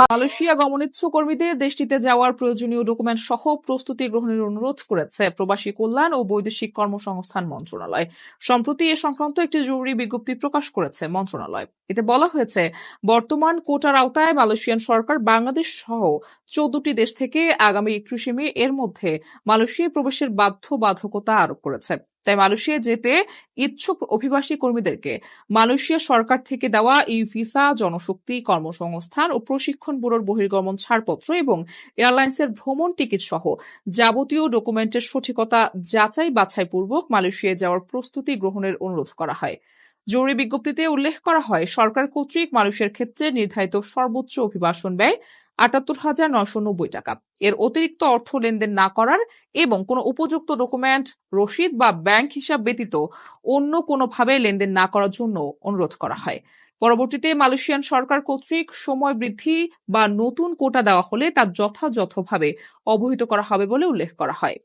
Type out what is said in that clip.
Malaysia গমনেচ্ছুক কর্মীদের দেশটিতে যাওয়ার প্রয়োজনীয় ডকুমেন্ট সহ প্রস্তুতি গ্রহণের অনুরোধ করেছে প্রবাসী কল্যাণ ও বৈদেশিক কর্মসংস্থান মন্ত্রণালয়। সম্প্রতি এ সংক্রান্ত একটি জরুরি বিজ্ঞপ্তি প্রকাশ করেছে মন্ত্রণালয়। এতে বলা হয়েছে, বর্তমান কোটার আওতায় মালয়েশিয়ান সরকার, বাংলাদেশ সহ চৌদ্দটি দেশ থেকে আগামী একত্রিশে মে এর মধ্যে মালয়েশিয়ায় প্রবেশের বাধ্যবাধকতা আরোপ করেছে। তাই মালয়েশিয়ায় যেতে ইচ্ছুক অভিবাসী কর্মীদেরকে মালয়েশিয়া সরকার থেকে দেওয়া এই ভিসা, জনশক্তি, কর্মসংস্থান ও প্রশিক্ষণ ব্যুরোর বহির্গমন ছাড়পত্র এবং এয়ারলাইন্সের ভ্রমণ টিকিট সহ যাবতীয় ডকুমেন্টের সঠিকতা যাচাই বাছাইপূর্বক মালয়েশিয়ায় যাওয়ার প্রস্তুতি গ্রহণের অনুরোধ করা হয়। জরুরি বিজ্ঞপ্তিতে উল্লেখ করা হয়, সরকার কর্তৃক মালয়েশিয়ার ক্ষেত্রে নির্ধারিত সর্বোচ্চ অভিবাসন ব্যয় আটাত্তর হাজার নয়শো নব্বই টাকা। এর অতিরিক্ত অর্থ লেনদেন না করার এবং কোনো উপযুক্ত ডকুমেন্ট, রসিদ বা ব্যাংক হিসাব ব্যতীত অন্য কোনোভাবে লেনদেন না করার জন্য অনুরোধ করা হয়। পরবর্তীতে মালয়েশিয়ান সরকার কর্তৃক সময় বৃদ্ধি বা নতুন কোটা দেওয়া হলে তা যথাযথভাবে অবহিত করা হবে বলে উল্লেখ করা হয়।